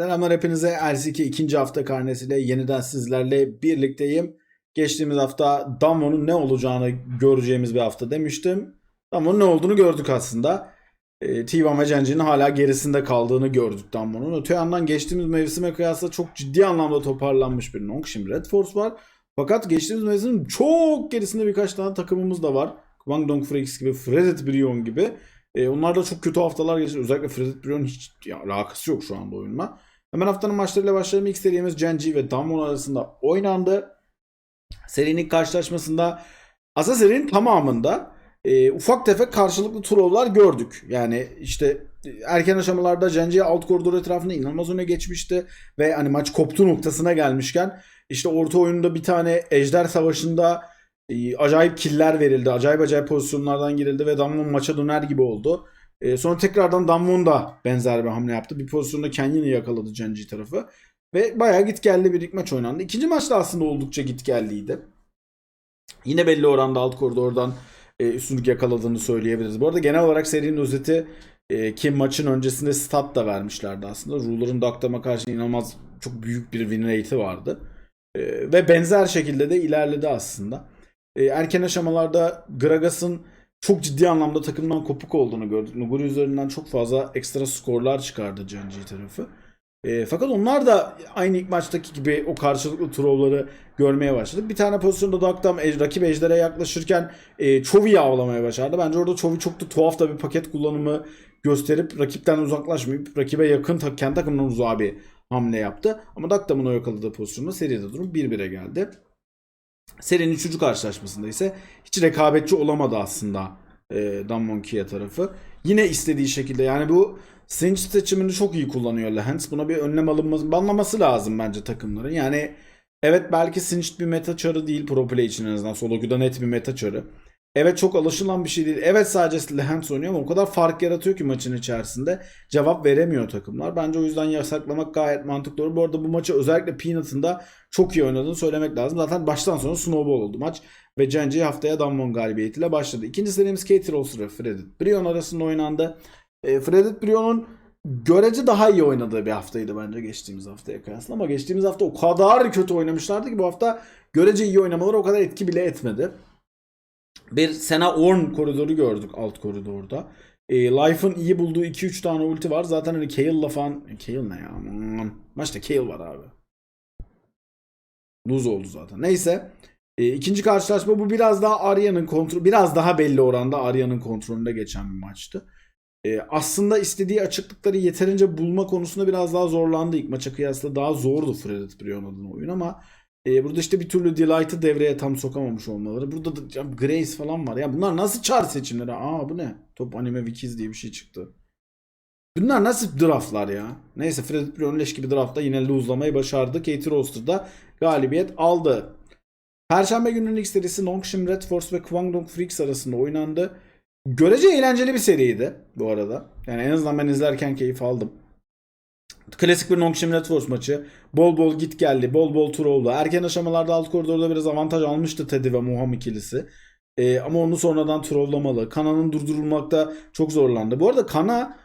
Selamlar hepinize. LCK ikinci hafta karnesiyle yeniden sizlerle birlikteyim. Geçtiğimiz hafta Damon'un ne olacağını göreceğimiz bir hafta demiştim. Damon'un ne olduğunu gördük aslında. E, T1 ve Genji'nin hala gerisinde kaldığını gördük Damon'un. Öte yandan geçtiğimiz mevsime kıyasla çok ciddi anlamda toparlanmış bir Nong. Şimdi Red Force var. Fakat geçtiğimiz mevsimin çok gerisinde birkaç tane takımımız da var. Kwangdong Freaks gibi, Fredit Brion gibi. E, onlar da çok kötü haftalar geçirdi. Özellikle Fredit Brion'un hiç ya, alakası yok şu anda oyunla. Hemen haftanın maçlarıyla başlayalım. İlk serimiz Genji ve Damwon arasında oynandı. Serinin karşılaşmasında aslında serinin tamamında e, ufak tefek karşılıklı trovlar gördük. Yani işte e, erken aşamalarda Genji alt koridor etrafında inanılmaz öne geçmişti ve hani maç koptu noktasına gelmişken işte orta oyunda bir tane Ejder Savaşı'nda e, acayip killer verildi. Acayip acayip pozisyonlardan girildi ve Damwon maça döner gibi oldu. E, sonra tekrardan Damwon da benzer bir hamle yaptı. Bir pozisyonda kendini yakaladı Genji tarafı. Ve bayağı git geldi bir ilk maç oynandı. İkinci maçta aslında oldukça git gelliydi. Yine belli oranda alt koridordan e, üstünlük yakaladığını söyleyebiliriz. Bu arada genel olarak serinin özeti e, ki maçın öncesinde stat da vermişlerdi aslında. Ruler'ın Daktam'a karşı inanılmaz çok büyük bir win rate'i vardı. E, ve benzer şekilde de ilerledi aslında. E, erken aşamalarda Gragas'ın çok ciddi anlamda takımdan kopuk olduğunu gördük. Nuguri üzerinden çok fazla ekstra skorlar çıkardı Genji tarafı. E, fakat onlar da aynı ilk maçtaki gibi o karşılıklı trovları görmeye başladık. Bir tane pozisyonda Daktam e, rakip ejdere yaklaşırken e, Chovi'yi avlamaya başardı. Bence orada Chovi çok da tuhaf da bir paket kullanımı gösterip rakipten uzaklaşmayıp rakibe yakın kendi takımından uzağa bir hamle yaptı. Ama Daktam'ın o yakaladığı pozisyonda seride durum 1-1'e geldi. Serinin üçüncü karşılaşmasında ise hiç rekabetçi olamadı aslında e, Damwon Kia tarafı. Yine istediği şekilde yani bu Sinch seçimini çok iyi kullanıyor Lehens. Buna bir önlem alınması, banlaması lazım bence takımların. Yani evet belki Sinch bir meta çarı değil pro play için en azından. Solo net bir meta çarı. Evet çok alışılan bir şey değil. Evet sadece Lehens oynuyor ama o kadar fark yaratıyor ki maçın içerisinde. Cevap veremiyor takımlar. Bence o yüzden yasaklamak gayet mantıklı olur. Bu arada bu maçı özellikle Peanut'ın da çok iyi oynadığını söylemek lazım. Zaten baştan sona snowball oldu maç. Ve Genji haftaya Damwon galibiyetiyle başladı. İkinci serimiz Katie Rolls ve Fredit Brion arasında oynandı. E, Fredit Brion'un görece daha iyi oynadığı bir haftaydı bence geçtiğimiz haftaya kıyasla. Ama geçtiğimiz hafta o kadar kötü oynamışlardı ki bu hafta görece iyi oynamaları o kadar etki bile etmedi. Bir Sena Orn koridoru gördük alt koridorda. E, Life'ın iyi bulduğu 2-3 tane ulti var. Zaten hani Kaele'la falan... Kaele ne ya? Aman. Maçta Kaele var abi. Lose oldu zaten. Neyse. E, ikinci karşılaşma bu biraz daha Arya'nın kontrol biraz daha belli oranda Arya'nın kontrolünde geçen bir maçtı. E, aslında istediği açıklıkları yeterince bulma konusunda biraz daha zorlandı. İlk maça kıyasla daha zordu Fredit Brion adına oyun ama e, burada işte bir türlü Delight'ı devreye tam sokamamış olmaları. Burada da ya, Grace falan var. Ya bunlar nasıl çar seçimleri? Aa bu ne? Top Anime Wikis diye bir şey çıktı. Bunlar nasıl draftlar ya? Neyse Fredit Brion leş gibi draftta yine lose'lamayı başardı. Katie Roster'da galibiyet aldı. Perşembe gününün ilk serisi Nongshim Red Force ve Kwangdong Freaks arasında oynandı. Görece eğlenceli bir seriydi bu arada. Yani en azından ben izlerken keyif aldım. Klasik bir Nongshim Force maçı. Bol bol git geldi. Bol bol tur oldu. Erken aşamalarda alt koridorda biraz avantaj almıştı Teddy ve Muham ikilisi. Ee, ama onu sonradan trollamalı. Kana'nın durdurulmakta çok zorlandı. Bu arada Kana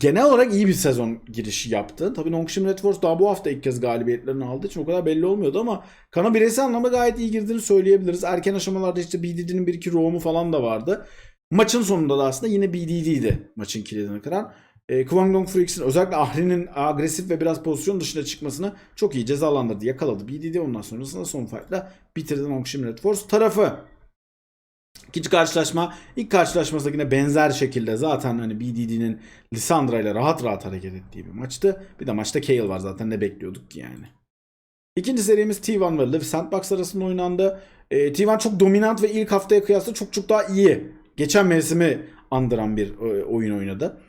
genel olarak iyi bir sezon girişi yaptı. Tabii Nongshim Red Force daha bu hafta ilk kez galibiyetlerini aldığı için o kadar belli olmuyordu ama Kana bireysel anlamda gayet iyi girdiğini söyleyebiliriz. Erken aşamalarda işte BDD'nin bir iki roam'u falan da vardı. Maçın sonunda da aslında yine BDD'ydi maçın kilidini kıran. E, Kwangdong Freaks'in özellikle Ahri'nin agresif ve biraz pozisyon dışına çıkmasını çok iyi cezalandırdı. Yakaladı BDD ondan sonrasında son fight'la bitirdi Nongshim Red Force tarafı. İkinci karşılaşma ilk karşılaşması yine benzer şekilde zaten hani BDD'nin Lissandra ile rahat rahat hareket ettiği bir maçtı. Bir de maçta Kayle var zaten ne bekliyorduk ki yani. İkinci serimiz T1 ve Liv Sandbox arasında oynandı. E, T1 çok dominant ve ilk haftaya kıyasla çok çok daha iyi. Geçen mevsimi andıran bir e, oyun oynadı.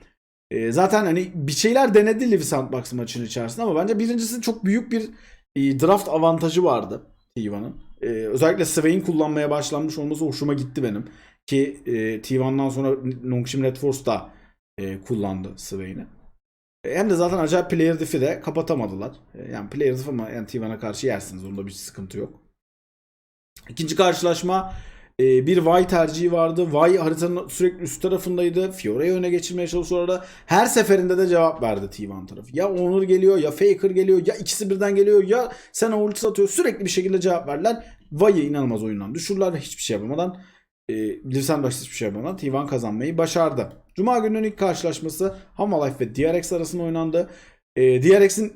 E, zaten hani bir şeyler denedi Liv Sandbox maçın içerisinde ama bence birincisi çok büyük bir e, draft avantajı vardı T1'ın. E, özellikle Swain kullanmaya başlanmış olması hoşuma gitti benim. Ki e, T1'dan sonra Nongshim Red Force da e, kullandı Swain'i. E, Hem de zaten acayip player diff'i de kapatamadılar. E, Yani player diff ama yani T1'a karşı yersiniz. Onda bir sıkıntı yok. İkinci karşılaşma e, bir Y tercihi vardı. Y haritanın sürekli üst tarafındaydı. Fiora'yı öne geçirmeye çalışıyor orada. Her seferinde de cevap verdi T1 tarafı. Ya Onur geliyor ya Faker geliyor ya ikisi birden geliyor ya Sena ulti atıyor. Sürekli bir şekilde cevap verdiler. Vay'ı inanılmaz oyundan düşürürler ve hiçbir şey yapamadan e, Lisandrax hiçbir şey yapamadan T1 kazanmayı başardı. Cuma gününün ilk karşılaşması Hamalife ve DRX arasında oynandı. E, DRX'in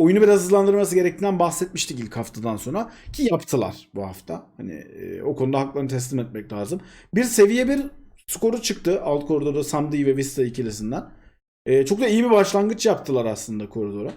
oyunu biraz hızlandırması gerektiğinden bahsetmiştik ilk haftadan sonra ki yaptılar bu hafta. Hani e, o konuda haklarını teslim etmek lazım. Bir seviye bir skoru çıktı alt koridorda Samdi ve Vista ikilisinden. E, çok da iyi bir başlangıç yaptılar aslında koridora.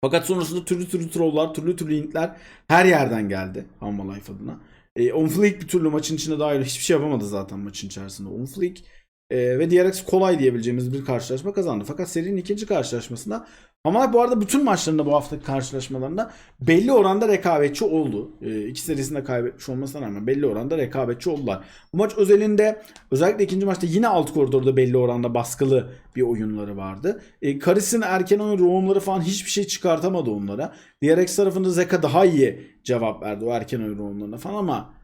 Fakat sonrasında türlü türlü trolllar, türlü türlü intler her yerden geldi Life adına. E, Onfleek bir türlü maçın içine dahil hiçbir şey yapamadı zaten maçın içerisinde. Onfleek e, ve DRX kolay diyebileceğimiz bir karşılaşma kazandı. Fakat serinin ikinci karşılaşmasında ama bu arada bütün maçlarında bu haftaki karşılaşmalarında belli oranda rekabetçi oldu. E, iki serisinde kaybetmiş olmasına rağmen belli oranda rekabetçi oldular. Bu maç özelinde özellikle ikinci maçta yine alt koridorda belli oranda baskılı bir oyunları vardı. E, Karis'in erken oyun roamları falan hiçbir şey çıkartamadı onlara. DRX tarafında Zeka daha iyi cevap verdi o erken oyun roamlarına falan ama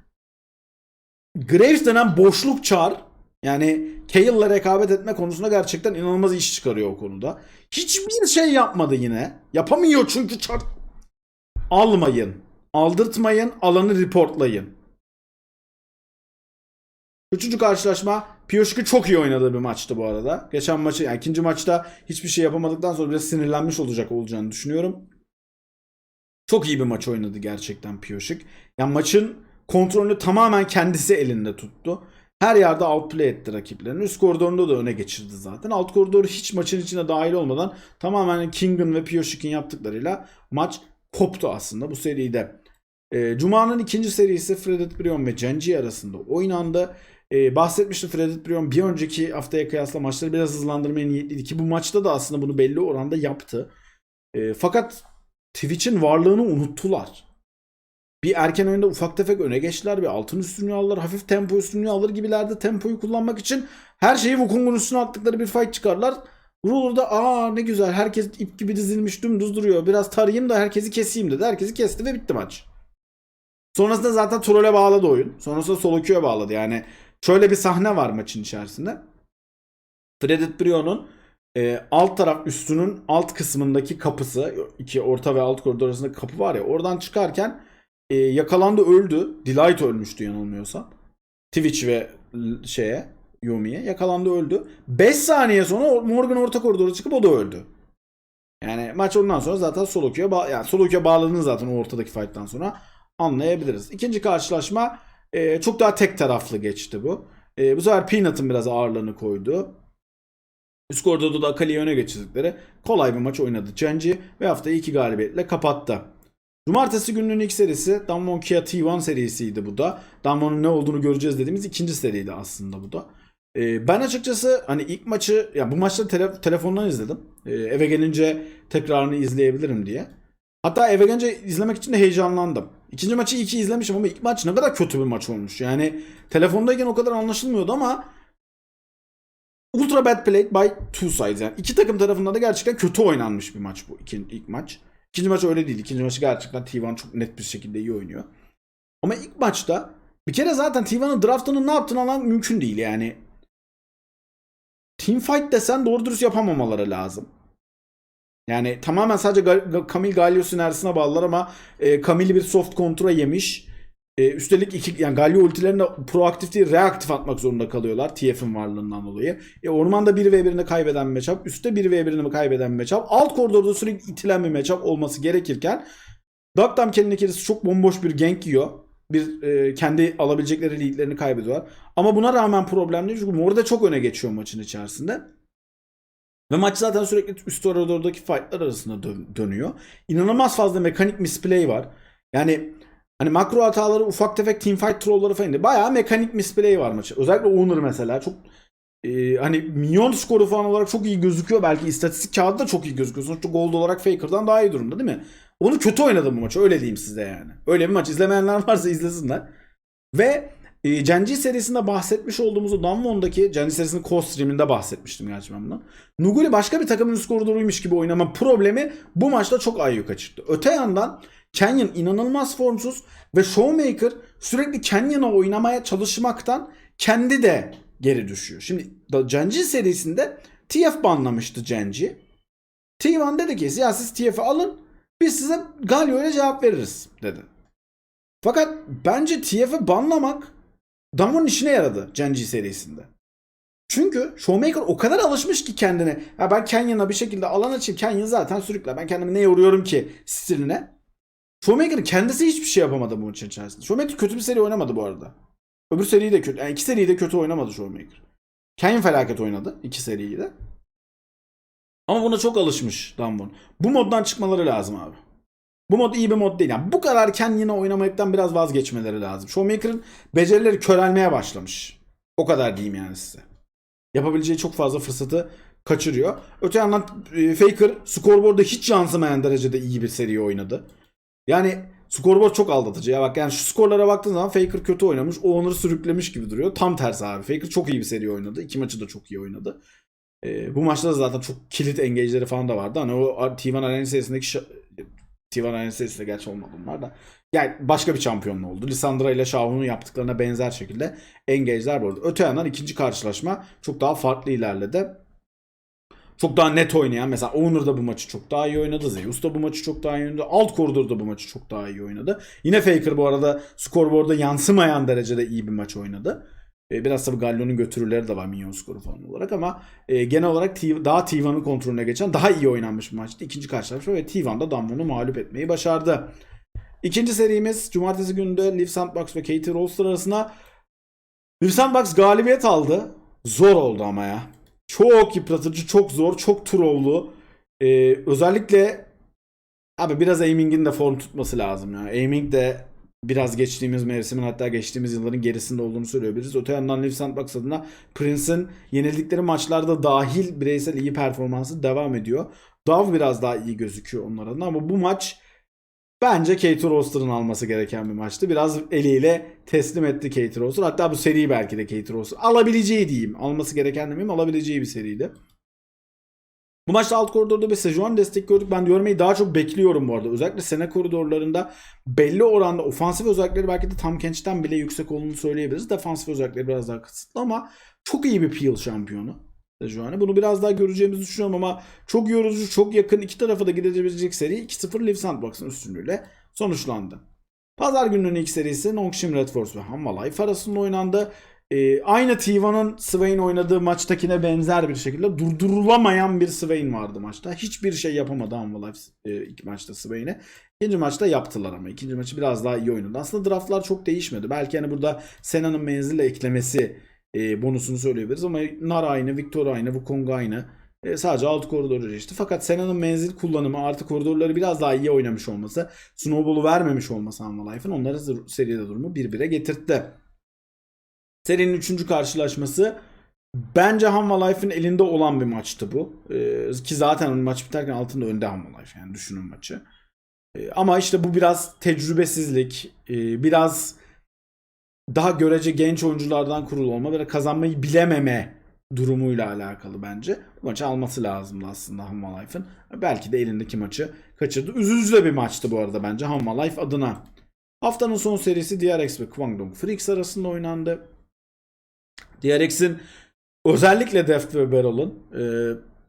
Graves denen boşluk çar yani Kale'la rekabet etme konusunda gerçekten inanılmaz iş çıkarıyor o konuda. Hiçbir şey yapmadı yine. Yapamıyor çünkü çar... Almayın. Aldırtmayın. Alanı reportlayın. Üçüncü karşılaşma Piyoşki çok iyi oynadığı bir maçtı bu arada. Geçen maçı yani ikinci maçta hiçbir şey yapamadıktan sonra biraz sinirlenmiş olacak olacağını düşünüyorum. Çok iyi bir maç oynadı gerçekten Piyoşik. Yani maçın kontrolünü tamamen kendisi elinde tuttu. Her yerde outplay etti rakiplerini. Üst koridorunda da öne geçirdi zaten. Alt koridoru hiç maçın içine dahil olmadan tamamen King'in ve Piyoşik'in yaptıklarıyla maç koptu aslında bu seride. E, Cuma'nın ikinci serisi Fredit Brion ve Genji arasında oynandı. E, bahsetmiştim Fredit Brion bir önceki haftaya kıyasla maçları biraz hızlandırmaya niyetliydi ki bu maçta da aslında bunu belli oranda yaptı. E, fakat Twitch'in varlığını unuttular bir erken oyunda ufak tefek öne geçtiler. Bir altın üstünlüğü alırlar. Hafif tempo üstünlüğü alır gibilerdi. Tempoyu kullanmak için her şeyi Wukong'un üstüne attıkları bir fight çıkarlar. Ruler'da aa ne güzel herkes ip gibi dizilmiş dümdüz duruyor. Biraz tarayayım da herkesi keseyim dedi. Herkesi kesti ve bitti maç. Sonrasında zaten trolle bağladı oyun. Sonrasında solo queue'ya bağladı. Yani şöyle bir sahne var maçın içerisinde. Fredit Brio'nun e, alt taraf üstünün alt kısmındaki kapısı iki orta ve alt koridor arasında kapı var ya oradan çıkarken e, yakalandı öldü. Delight ölmüştü yanılmıyorsam. Twitch ve şeye Yumi'ye yakalandı öldü. 5 saniye sonra Morgan orta koridora çıkıp o da öldü. Yani maç ondan sonra zaten solo queue'ya ba- yani solo queue'ya bağladığını zaten o ortadaki fight'tan sonra anlayabiliriz. İkinci karşılaşma e, çok daha tek taraflı geçti bu. E, bu sefer Peanut'ın biraz ağırlığını koydu. Üst koridorda da Akali'yi öne geçirdikleri kolay bir maç oynadı Genji ve haftayı iki galibiyetle kapattı. Cumartesi gününün ilk serisi Damwon Kia T1 serisiydi bu da. Damwon'un ne olduğunu göreceğiz dediğimiz ikinci seriydi aslında bu da. Ee, ben açıkçası hani ilk maçı ya bu maçta tele, telefondan izledim. Ee, eve gelince tekrarını izleyebilirim diye. Hatta eve gelince izlemek için de heyecanlandım. İkinci maçı iyi ki izlemişim ama ilk maç ne kadar kötü bir maç olmuş. Yani telefondayken o kadar anlaşılmıyordu ama Ultra bad played by two sides yani iki takım tarafından da gerçekten kötü oynanmış bir maç bu iki, ilk maç. İkinci maç öyle değil. İkinci maçı gerçekten T1 çok net bir şekilde iyi oynuyor. Ama ilk maçta bir kere zaten T1'ın draftını ne yaptığını alan mümkün değil yani. Teamfight desen doğru dürüst yapamamaları lazım. Yani tamamen sadece Ga- Camille Galio sinersine bağlılar ama e, Camille bir soft kontra yemiş. E, üstelik iki, yani Galio ultilerini proaktif değil reaktif atmak zorunda kalıyorlar TF'in varlığından dolayı. E, ormanda 1v1'ini kaybeden bir matchup, üstte 1v1'ini kaybeden bir matchup, alt koridorda sürekli itilen bir matchup olması gerekirken Dugdam kendine ikilisi çok bomboş bir gank yiyor. Bir e, kendi alabilecekleri leadlerini kaybediyorlar. Ama buna rağmen problem değil çünkü Mor da çok öne geçiyor maçın içerisinde. Ve maç zaten sürekli üst koridordaki fightlar arasında dön- dönüyor. İnanılmaz fazla mekanik misplay var. Yani Hani makro hataları ufak tefek teamfight trollları falan değil. Bayağı mekanik misplay var maçı. Özellikle Owner mesela çok e, hani minyon skoru falan olarak çok iyi gözüküyor. Belki istatistik kağıdı da çok iyi gözüküyor. Sonuçta gold olarak Faker'dan daha iyi durumda değil mi? Onu kötü oynadı bu maçı öyle diyeyim size yani. Öyle bir maç izlemeyenler varsa izlesinler. Ve e, Genji serisinde bahsetmiş olduğumuz o Damwon'daki Genji serisinin co-streaminde bahsetmiştim gerçi ben bundan. Nuguri başka bir takımın üst koridoruymuş gibi oynama problemi bu maçta çok ayyuka çıktı. Öte yandan Canyon inanılmaz formsuz ve Showmaker sürekli Canyon'a oynamaya çalışmaktan kendi de geri düşüyor. Şimdi Genji serisinde TF banlamıştı Genji. T1 dedi ki ya siz TF'i alın biz size Galio cevap veririz dedi. Fakat bence TF'i banlamak Damon'un işine yaradı Genji serisinde. Çünkü Showmaker o kadar alışmış ki kendine. Ya ben Canyon'a bir şekilde alan açayım. Canyon zaten sürükler. Ben kendimi ne yoruyorum ki stiline. Showmaker'ın kendisi hiçbir şey yapamadı bu maçın içerisinde. Showmaker kötü bir seri oynamadı bu arada. Öbür seriyi de kötü. Yani iki seriyi de kötü oynamadı Showmaker. Canyon felaket oynadı. iki seriyi de. Ama buna çok alışmış Damwon. Bu moddan çıkmaları lazım abi. Bu mod iyi bir mod değil. Yani bu kadar Canyon'a oynamaktan biraz vazgeçmeleri lazım. Showmaker'ın becerileri körelmeye başlamış. O kadar diyeyim yani size. Yapabileceği çok fazla fırsatı kaçırıyor. Öte yandan e, Faker skorboardda hiç yansımayan derecede iyi bir seri oynadı. Yani skorboard çok aldatıcı ya bak yani şu skorlara baktığın zaman Faker kötü oynamış. O onları sürüklemiş gibi duruyor. Tam tersi abi. Faker çok iyi bir seri oynadı. İki maçı da çok iyi oynadı. E, bu maçta da zaten çok kilit engage'leri falan da vardı. Hani o T1 Arena serisindeki şa- T1 Arena serisinde gerçi olmadı bunlar da. Yani başka bir şampiyonlu oldu. Lisandra ile Shao'nun yaptıklarına benzer şekilde engage'ler arada. Öte yandan ikinci karşılaşma çok daha farklı ilerledi. Çok daha net oynayan mesela Owner da bu maçı çok daha iyi oynadı. Zeus da bu maçı çok daha iyi oynadı. Alt koridor da bu maçı çok daha iyi oynadı. Yine Faker bu arada skorboard'a yansımayan derecede iyi bir maç oynadı. E, Biraz tabii Gallo'nun götürüleri de var minyon skoru falan olarak ama e, genel olarak T- daha T1'ın kontrolüne geçen daha iyi oynanmış bir maçtı. İkinci karşılaşma ve T1 da Damwon'u mağlup etmeyi başardı. İkinci serimiz Cumartesi günü de Liv Sandbox ve Katie Rolster arasında Liv Sandbox galibiyet aldı. Zor oldu ama ya. Çok yıpratıcı, çok zor, çok trollü. Ee, özellikle abi biraz aiming'in de form tutması lazım ya. Aiming de biraz geçtiğimiz mevsimin hatta geçtiğimiz yılların gerisinde olduğunu söyleyebiliriz. Öte yandan Liv Sandbox adına Prince'in yenildikleri maçlarda dahil bireysel iyi performansı devam ediyor. Dav biraz daha iyi gözüküyor onlar adına ama bu maç Bence Kate Roster'ın alması gereken bir maçtı. Biraz eliyle teslim etti Kate Roster. Hatta bu seri belki de Kate Roster. Alabileceği diyeyim. Alması gereken demeyeyim. Alabileceği bir seriydi. Bu maçta alt koridorda bir Sejuani destek gördük. Ben görmeyi daha çok bekliyorum bu arada. Özellikle sene koridorlarında belli oranda ofansif özellikleri belki de Tam Kench'ten bile yüksek olduğunu söyleyebiliriz. Defansif özellikleri biraz daha kısıtlı ama çok iyi bir peel şampiyonu. Sejuani. Bunu biraz daha göreceğimizi düşünüyorum ama çok yorucu, çok yakın iki tarafa da gidebilecek seri 2-0 Liv Sandbox'ın üstünlüğüyle sonuçlandı. Pazar gününün ilk serisi Nongshim Red Force ve Hanwha Life arasında oynandı. Ee, aynı T1'ın Swain oynadığı maçtakine benzer bir şekilde durdurulamayan bir Swain vardı maçta. Hiçbir şey yapamadı Hanwha Life e, ilk maçta Swain'e. İkinci maçta yaptılar ama. ikinci maçı biraz daha iyi oynadı. Aslında draftlar çok değişmedi. Belki hani burada Sena'nın menzille eklemesi e, bonusunu söyleyebiliriz ama Nar aynı, Victor aynı, Wukong aynı. E, sadece alt koridoru değişti. Fakat Sena'nın menzil kullanımı artı koridorları biraz daha iyi oynamış olması, Snowball'u vermemiş olması Hanwha Life'ın onları seride durumu 1-1'e getirtti. Serinin 3. karşılaşması bence Hanwha Life'ın elinde olan bir maçtı bu. E, ki zaten maç biterken altında önde Hanwha Life yani düşünün maçı. E, ama işte bu biraz tecrübesizlik, e, biraz daha görece genç oyunculardan kurulu olma ve kazanmayı bilememe durumuyla alakalı bence. Bu maçı alması lazımdı aslında Hanwha Life'ın. Belki de elindeki maçı kaçırdı. Üzücü bir maçtı bu arada bence Hanwha Life adına. Haftanın son serisi DRX ve Kwangdong Freaks arasında oynandı. DRX'in özellikle Deft ve Barrel'ın e,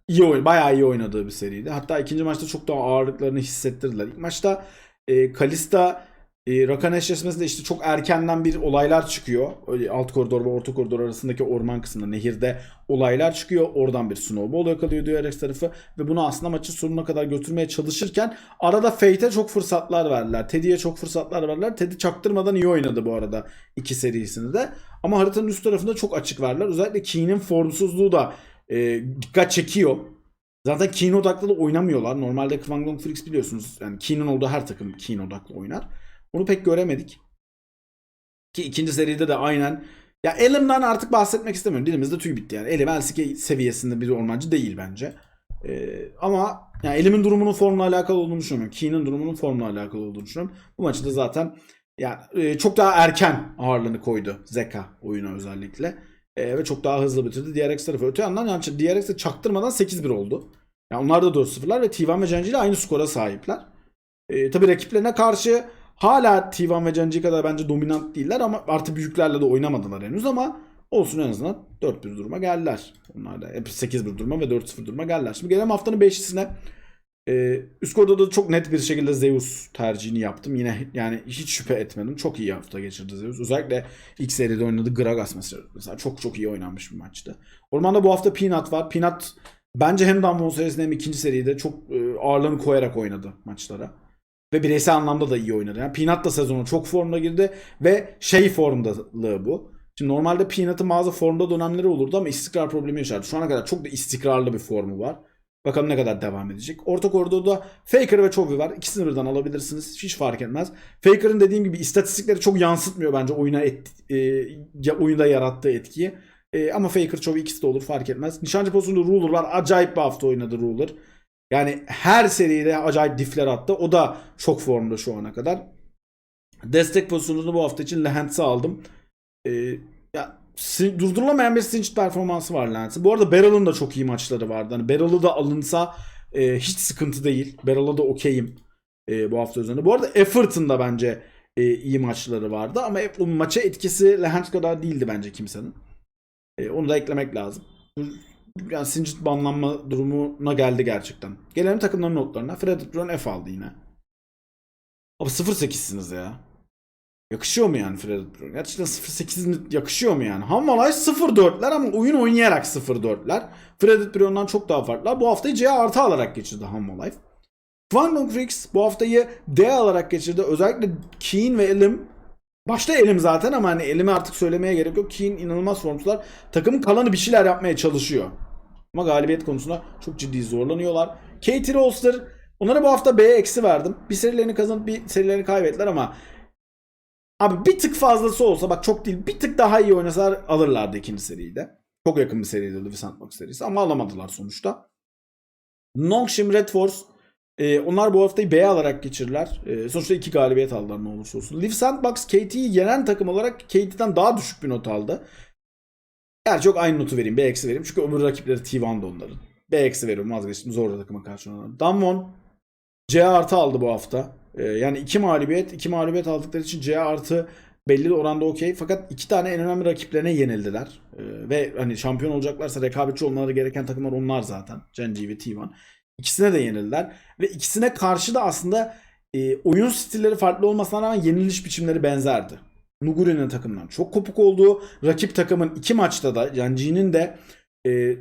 iyi oyun, bayağı iyi oynadığı bir seriydi. Hatta ikinci maçta çok daha ağırlıklarını hissettirdiler. İlk maçta e, Kalista e, Rakan eşleşmesinde işte çok erkenden bir olaylar çıkıyor. Öyle alt koridor ve orta koridor arasındaki orman kısmında nehirde olaylar çıkıyor. Oradan bir snowball yakalıyor DRX tarafı ve bunu aslında maçı sonuna kadar götürmeye çalışırken arada Fate'e çok fırsatlar verdiler. Teddy'ye çok fırsatlar verdiler. Teddy çaktırmadan iyi oynadı bu arada iki serisini de. Ama haritanın üst tarafında çok açık verdiler. Özellikle Keen'in formsuzluğu da e, dikkat çekiyor. Zaten Keen odaklı da oynamıyorlar. Normalde Kwangdong Freaks biliyorsunuz. Yani Keen'in olduğu her takım Keen odaklı oynar. Bunu pek göremedik. Ki ikinci seride de aynen. Ya Elim'den artık bahsetmek istemiyorum. Dilimizde tüy bitti yani. Elim LCK seviyesinde bir ormancı değil bence. Ee, ama yani Elim'in durumunun formla alakalı olduğunu düşünüyorum. Keen'in durumunun formla alakalı olduğunu düşünüyorum. Bu maçı da zaten yani e, çok daha erken ağırlığını koydu Zeka oyuna özellikle. E, ve çok daha hızlı bitirdi DRX tarafı. Öte yandan yani DRX de çaktırmadan 8-1 oldu. Yani onlar da 4-0'lar ve T1 ve Genji ile aynı skora sahipler. E, tabii rakiplerine karşı hala T1 ve Genji kadar bence dominant değiller ama artı büyüklerle de oynamadılar henüz ama olsun en azından 4-1 duruma geldiler. Onlar da hep 8-1 duruma ve 4-0 duruma geldiler. Şimdi gelelim haftanın 5'lisine. Ee, üst koridorda da çok net bir şekilde Zeus tercihini yaptım. Yine yani hiç şüphe etmedim. Çok iyi hafta geçirdi Zeus. Özellikle ilk seride oynadı Gragas mesela. mesela çok çok iyi oynanmış bir maçtı. Ormanda bu hafta Peanut var. Peanut bence hem Damwon serisinde hem ikinci seride çok e, ağırlığını koyarak oynadı maçlara. Ve bireysel anlamda da iyi oynadı. Yani Peanut da sezonu çok formda girdi ve şey formdalığı bu. Şimdi normalde Peanut'ın bazı formda dönemleri olurdu ama istikrar problemi yaşardı. Şu ana kadar çok da istikrarlı bir formu var. Bakalım ne kadar devam edecek. Orta koridorda Faker ve Chovy var. İkisini birden alabilirsiniz. Hiç fark etmez. Faker'ın dediğim gibi istatistikleri çok yansıtmıyor bence oyuna et, e, oyunda yarattığı etkiyi. E, ama Faker, Chovy ikisi de olur fark etmez. Nişancı pozisyonunda Ruler var. Acayip bir hafta oynadı Ruler. Yani her seride acayip difler attı. O da çok formda şu ana kadar. Destek pozisyonunda bu hafta için Lehentz'i aldım. E, ya durdurulamayan bir Singed performansı var Lens'in. Bu arada Beryl'ın da çok iyi maçları vardı. Hani Beryl'ı da alınsa e, hiç sıkıntı değil. Beryl'a da okeyim e, bu hafta üzerinde. Bu arada Effort'ın da bence e, iyi maçları vardı ama hep o maça etkisi Lehens kadar değildi bence kimsenin. E, onu da eklemek lazım. Yani Singed banlanma durumuna geldi gerçekten. Gelelim takımların notlarına. Fred Brown F aldı yine. Abi 0-8'siniz ya. Yakışıyor mu yani Fred Brown? Gerçekten 0-8 yakışıyor mu yani? Hammalay 0-4'ler ama oyun oynayarak 0-4'ler. Fred Brown'dan çok daha farklılar. Bu haftayı C artı alarak geçirdi Hammalay. Quantum Freaks bu haftayı D alarak geçirdi. Özellikle Keen ve Elim Başta Elim zaten ama hani Elim'i artık söylemeye gerek yok. Keen inanılmaz formcular. Takımın kalanı bir şeyler yapmaya çalışıyor. Ama galibiyet konusunda çok ciddi zorlanıyorlar. Katie Rolster onlara bu hafta B'ye eksi verdim. Bir serilerini kazanıp bir serilerini kaybettiler ama Abi bir tık fazlası olsa bak çok değil bir tık daha iyi oynasalar alırlardı ikinci seriyi de. Çok yakın bir seriydi Lewis Sandbox serisi ama alamadılar sonuçta. Nongshim Red Force e, onlar bu haftayı B alarak geçirdiler. E, sonuçta iki galibiyet aldılar ne olursa olsun. Liv Sandbox KT'yi yenen takım olarak KT'den daha düşük bir not aldı. Gerçi yok aynı notu vereyim. B eksi vereyim. Çünkü öbür rakipleri T1'da onların. B eksi veriyorum vazgeçtim. Zor takıma karşı onlara. Damwon C artı aldı bu hafta. Ee, yani iki mağlubiyet, iki mağlubiyet aldıkları için C artı belli bir oranda okey. Fakat iki tane en önemli rakiplerine yenildiler. Ee, ve hani şampiyon olacaklarsa rekabetçi olmaları gereken takımlar onlar zaten. Genji ve T1. İkisine de yenildiler. Ve ikisine karşı da aslında e, oyun stilleri farklı olmasına rağmen yeniliş biçimleri benzerdi. Nuguri'nin takımdan çok kopuk olduğu, rakip takımın iki maçta da Genji'nin de e,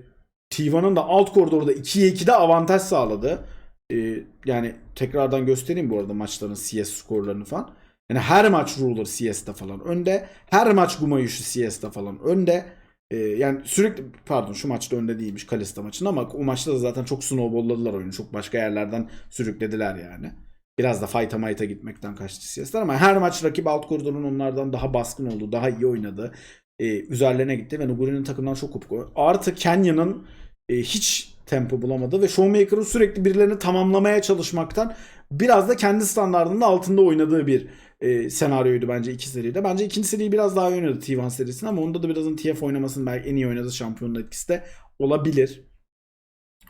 T1'ın da alt koridorda 2'ye 2'de avantaj sağladı. Ee, yani tekrardan göstereyim bu arada maçların CS skorlarını falan. Yani her maç Ruler CS'de falan önde. Her maç Gumayushi CS'de falan önde. Ee, yani sürekli pardon şu maçta önde değilmiş Kalista maçında ama o maçta da zaten çok snowball'ladılar oyunu. Çok başka yerlerden sürüklediler yani. Biraz da fight'a mayta gitmekten kaçtı CS'ler ama her maç rakip alt koridorun onlardan daha baskın oldu. Daha iyi oynadı. Ee, üzerlerine gitti ve Nuguri'nin takımdan çok kopuk. Artı Kenya'nın e, hiç tempo bulamadı ve Showmaker'ın sürekli birilerini tamamlamaya çalışmaktan biraz da kendi standartının altında oynadığı bir e, senaryoydu bence iki seride. Bence ikinci seriyi biraz daha iyi oynadı T1 serisinde ama onda da birazın TF oynamasının belki en iyi oynadığı şampiyonun etkisi de olabilir.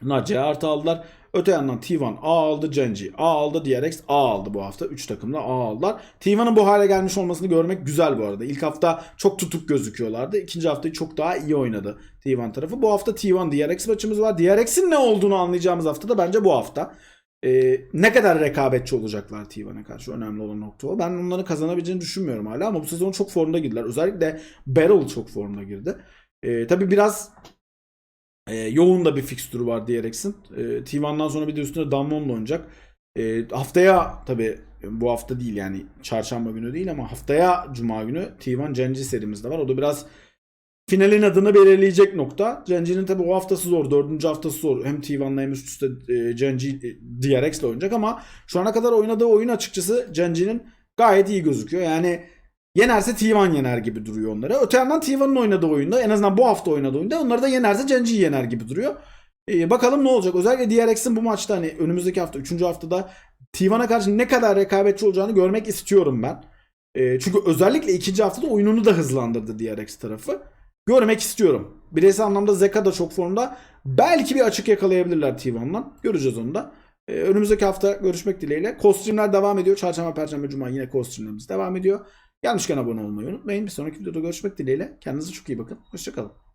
Bunlar C artı aldılar. Öte yandan T1 A aldı Genji. A aldı DRX. A aldı bu hafta. 3 takımda A aldılar. T1'ın bu hale gelmiş olmasını görmek güzel bu arada. İlk hafta çok tutuk gözüküyorlardı. İkinci haftayı çok daha iyi oynadı T1 tarafı. Bu hafta T1 DRX maçımız var. DRX'in ne olduğunu anlayacağımız hafta da bence bu hafta. Ee, ne kadar rekabetçi olacaklar T1'e karşı önemli olan nokta o. Ben onları kazanabileceğini düşünmüyorum hala ama bu sezon çok formda girdiler. Özellikle Beryl çok formda girdi. Ee, tabii biraz e, yoğun da bir fikstürü var DRX'in. E, T1'dan sonra bir de üstüne Damwon'la oynayacak. E, haftaya tabi bu hafta değil yani çarşamba günü değil ama haftaya cuma günü T1 Genji serimiz de var. O da biraz finalin adını belirleyecek nokta. Genji'nin tabi o haftası zor. Dördüncü haftası zor. Hem T1'la hem üst üste e, Genji e, DRX'le oynayacak ama şu ana kadar oynadığı oyun açıkçası Genji'nin gayet iyi gözüküyor. Yani Yenerse T1 yener gibi duruyor onları. Öte yandan T1'ın oynadığı oyunda en azından bu hafta oynadığı oyunda onları da yenerse Genji'yi yener gibi duruyor. Ee, bakalım ne olacak. Özellikle DRX'in bu maçta hani önümüzdeki hafta 3. haftada T1'a karşı ne kadar rekabetçi olacağını görmek istiyorum ben. E, çünkü özellikle ikinci haftada oyununu da hızlandırdı DRX tarafı. Görmek istiyorum. Bireysel anlamda Zeka da çok formda. Belki bir açık yakalayabilirler T1'dan. Göreceğiz onu da. E, önümüzdeki hafta görüşmek dileğiyle. Kostümler devam ediyor. Çarşamba, Perşembe, Cuma yine kostümlerimiz devam ediyor. Gelmişken abone olmayı unutmayın. Bir sonraki videoda görüşmek dileğiyle. Kendinize çok iyi bakın. Hoşçakalın.